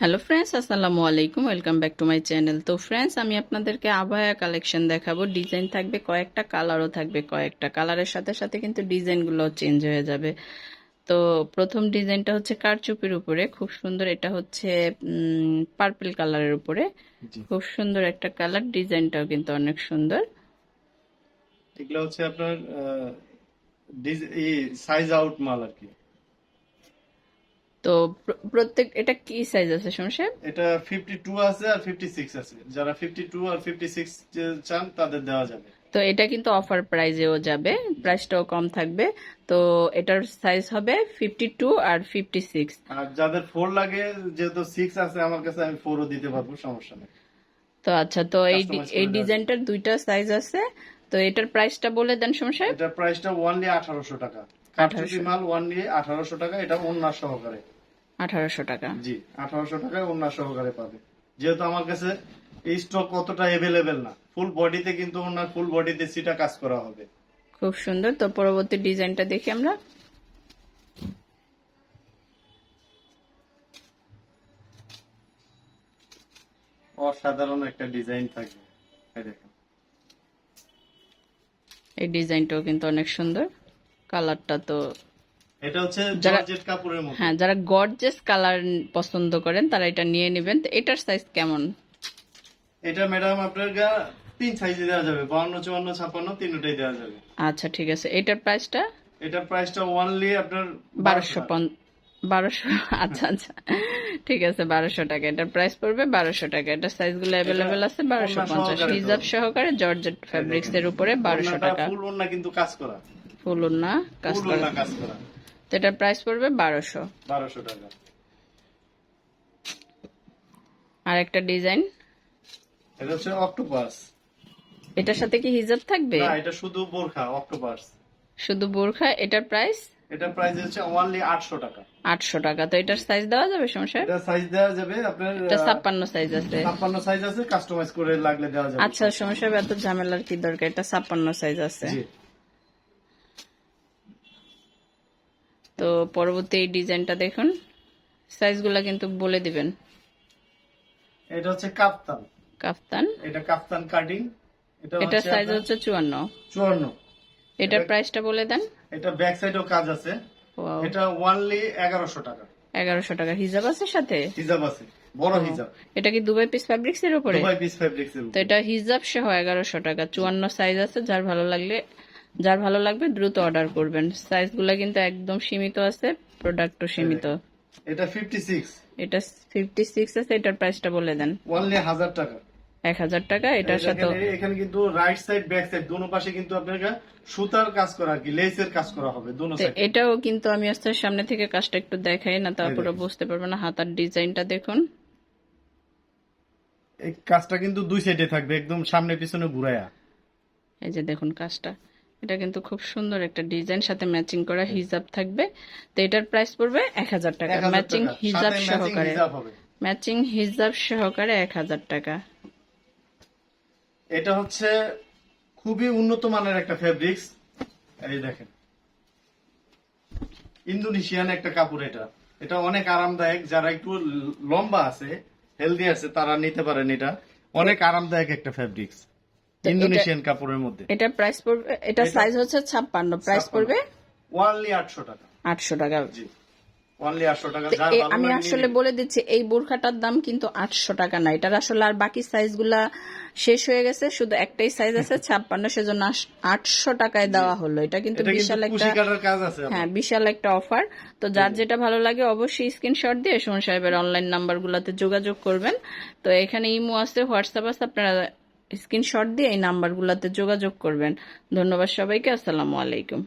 Hello friends আসসালামু আলাইকুম welcome back to my channel তো ফ্রেন্ডস আমি আপনাদেরকে আবায়া কালেকশন দেখাবো। ডিজাইন থাকবে কয়েকটা কালারও থাকবে কয়েকটা কালারের সাথে সাথে কিন্তু ডিজাইনগুলো চেঞ্জ হয়ে যাবে। তো প্রথম ডিজাইনটা হচ্ছে কারচুপির উপরে খুব সুন্দর এটা হচ্ছে পার্পল কালারের উপরে। খুব সুন্দর একটা কালার ডিজাইনটাও কিন্তু অনেক সুন্দর। এগুলো হচ্ছে আপনার সাইজ আউট মাল আর কি। তো প্রত্যেক এটা কি সাইজ আছে সমস্যা এটা ফিফটি টু আছে আর ফিফটি সিক্স আছে। যারা ফিফটি টু আর ফিফটি সিক্স চান তাদের দেওয়া যাবে। তো এটা কিন্তু অফার প্রাইজেও যাবে প্রাইসটাও কম থাকবে। তো এটার সাইজ হবে ফিফটি টু আর ফিফটি সিক্স আর যাদের ফোর লাগে যেহেতু সিক্স আছে আমার কাছে আমি ফোরও দিতে পারব সমস্যা নেই। তো আচ্ছা তো এই এই ডিজাইনটার দুইটা সাইজ আছে। তো এটার প্রাইসটা বলে দেন সমস্যা এটা প্রাইসটা ওয়ানলি আঠারোশো টাকা। কাঠচুপি মাল ওয়ানলি আঠারোশো টাকা এটা অন্য সহকারে। আঠারোশো টাকা। জি আঠারোশো টাকায় অন্য সহকারে পাবে। যেহেতু আমার কাছে এই স্টক অতটা এভেলেবেল না ফুল বডিতে কিন্তু ওনার ফুল বডিতে সিটা কাজ করা হবে। খুব সুন্দর। তো পরবর্তী ডিজাইনটা দেখি আমরা। অসাধারণ একটা ডিজাইন থাকবে। এই দেখেন। এই ডিজাইনটাও কিন্তু অনেক সুন্দর। কালারটা তো এটা হচ্ছে যারা- জর্জেট কাপড়ের মতো। হ্যাঁ যারা গর্জেস কালার পছন্দ করেন তারা এটা নিয়ে নেবেন। তো এটার সাইজ কেমন? এটা ম্যাডাম আপনার গা তিন সাইজে দেওয়া যাবে। বাউন্ন চুয়ান্ন ছাপ্পান্ন তিনটাই দেওয়া যাবে। আচ্ছা ঠিক আছে। এটার প্রাইসটা এটার প্রাইসটা ওয়ানলি আপনার বারোশো বারোশো আচ্ছা আচ্ছা। ঠিক আছে বারোশো টাকা। এটার প্রাইস পড়বে বারোশো টাকা। সাইজগুলো অ্যাভেলেবেল আছে বারোশো পঞ্চাশ। সহকারে হিজাব সহকারে জর্জেট ফ্যাব্রিক্স এর উপরে বারোশো টাকা। ফুল কিন্তু কাজ করা। ফুল না কাজ করা। কাজ করা। তো এটার প্রাইস পড়বে বারোশো। বারোশো টাকা। আর একটা ডিজাইন এটা হচ্ছে অক্টোপাস এটার সাথে কি হিজাব থাকবে? না এটা শুধু বোরখা অক্টোপাস শুধু বোরখা এটার প্রাইস এটা প্রাইস হচ্ছে ওয়ানলি আটশো টাকা। আটশো টাকা। তো এটার সাইজ দেওয়া যাবে সমস্যা এটা সাইজ দেওয়া যাবে আপনার এটা ছাপ্পান্ন সাইজ আছে। ছাপ্পান্ন সাইজ আছে কাস্টমাইজ করে লাগলে দেওয়া যাবে। আচ্ছা সমস্যা এত ঝামেলার কি দরকার? এটা ছাপ্পান্ন সাইজ আছে। জি। তো পরবর্তী এই ডিজাইনটা দেখুন। সাইজগুলো কিন্তু বলে দিবেন। এটা হচ্ছে কাপ্তান কাফতান। এটা কাপ্তান কাটিং। এটা সাইজ হচ্ছে চুয়ান্ন। চুয়ান্ন। এটার প্রাইসটা বলে দেন। এটা ব্যাক সাইডেও কাজ আছে। এটা ওয়ানলি এগারোশো টাকা। এগারোশো টাকা। হিজাব আছে সাথে? হিজাব আছে। বড় হিজাব। এটা কি দুবাই পিস ফ্যাব্রিক্স এর উপরে? দুবাই পিস ফেব্রিক্স এর তো এটা হিজাব সহ এগারোশো টাকা। চুয়ান্ন সাইজ আছে। যার ভালো লাগলে যার ভালো লাগবে দ্রুত অর্ডার করবেন। সাইজ সাইজগুলো কিন্তু একদম সীমিত আছে প্রোডাক্টও সীমিত। এটা ফিফটি সিক্স এটা ফিফটি সিক্স আছে এটার প্রাইসটা বলে দেন। ওয়ানলি হাজার টাকা। এক হাজার টাকা এটার সাথে এখানে- কিন্তু রাইট সাইড ব্যাক সাইড দুনো পাশে কিন্তু আপনার গা সুতার কাজ করা আর কি লেসের কাজ করা হবে দুনো সাইড এটাও কিন্তু আমি আস্তে সামনে থেকে কাজটা একটু দেখাই না তারপরে বুঝতে পারবে না হাতার ডিজাইনটা দেখুন। এই কাজটা কিন্তু দুই সাইডে থাকবে একদম সামনে পিছনে ঘুরায়া। এই যে দেখুন কাজটা। এটা কিন্তু খুব সুন্দর একটা ডিজাইন সাথে ম্যাচিং করা হিজাব থাকবে। তো এটার প্রাইস পড়বে এক হাজার টাকা। ম্যাচিং হিজাব সহকারে। ম্যাচিং হিজাব সহকারে এক হাজার টাকা। এটা হচ্ছে খুবই উন্নত মানের একটা ফেব্রিক্স এই দেখেন। ইন্দোনেশিয়ান একটা কাপড় এটা। এটা অনেক আরামদায়ক। যারা একটু লম্বা আছে হেলদি আছে তারা নিতে পারেন এটা। অনেক আরামদায়ক একটা ফেব্রিক্স ইন্দোনেশিয়ান কাপড়ের মধ্যে। এটা প্রাইস পড়বে এটা সাইজ হচ্ছে ছাপ্পান্ন প্রাইস পড়বে ওয়ানলি আটশো টাকা। আটশো টাকা। জি। আমি আসলে বলে দিচ্ছি এই বোরখাটার দাম কিন্তু আটশো টাকা না। এটার আসলে আর বাকি সাইজগুলা শেষ হয়ে গেছে শুধু একটাই সাইজ আছে ছাপ্পান্ন সেজন্য আটশো টাকায় দেওয়া হলো। এটা কিন্তু বিশাল একটা হ্যাঁ বিশাল একটা অফার তো যার যেটা ভালো লাগে অবশ্যই স্ক্রিনশট দিয়ে সুমন সাহেবের অনলাইন নাম্বারগুলোতে যোগাযোগ করবেন। তো এখানে ইমো আছে হোয়াটসঅ্যাপ আছে আপনারা স্ক্রিনশট দিয়ে এই নাম্বারগুলোতে যোগাযোগ করবেন। ধন্যবাদ সবাইকে আসসালামু আলাইকুম।